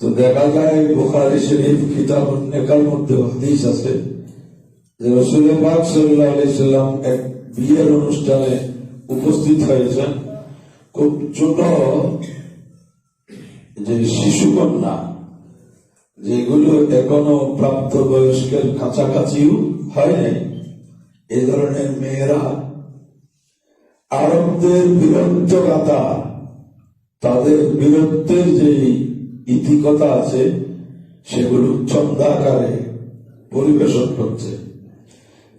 তো দেখা যায় বুখারি শরীফ কিতাব নেকার মধ্যে হাদিস আছে যে রসুল পাক সাল্লাম এক বিয়ের অনুষ্ঠানে উপস্থিত হয়েছেন। খুব ছোট যে শিশু কন্যা যেগুলো এখনও প্রাপ্ত বয়স্কের কাছাকাছিও হয় নাই এই ধরনের মেয়েরা আরবদের বীরত্বগাথা, তাদের বীরত্বের যে ইতিকতা আছে, সেগুলো ছন্দাকারে পরিবেশন করছে।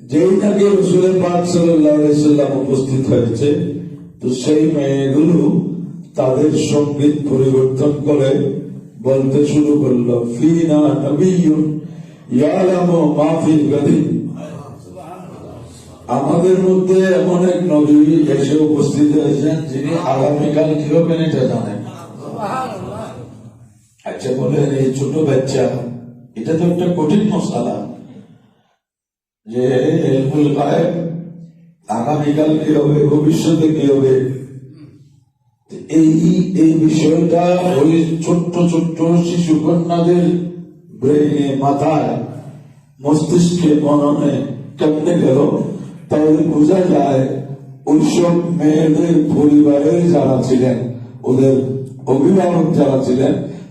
যেই নাকি রসুলের পাক সাল্লাম উপস্থিত হয়েছে, তো সেই মেয়েগুলো তাদের সংগীত পরিবর্তন করে বলতে শুরু করল আমাদের মধ্যে এমন এক নবী এসে উপস্থিত হয়েছেন যিনি আগামীকাল কি হবেন জানেন? আচ্ছা বলেন এই ছোট বাচ্চা। এটা তো একটা কঠিন মশালা। যে আগামীকাল কি হবে, ভবিষ্যতে কি হবে? এই এই বিষয়টা ওই ছোট্ট ছোট্ট শিশু কন্যাদের ব্রেনে মাথায়, মস্তিষ্কে, মননে কেমনে গেল? তাহলে বোঝা যায়, ওইসব মেয়েদের পরিবারের যারা ছিলেন, ওদের অভিভাবক যারা ছিলেন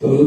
তাহলে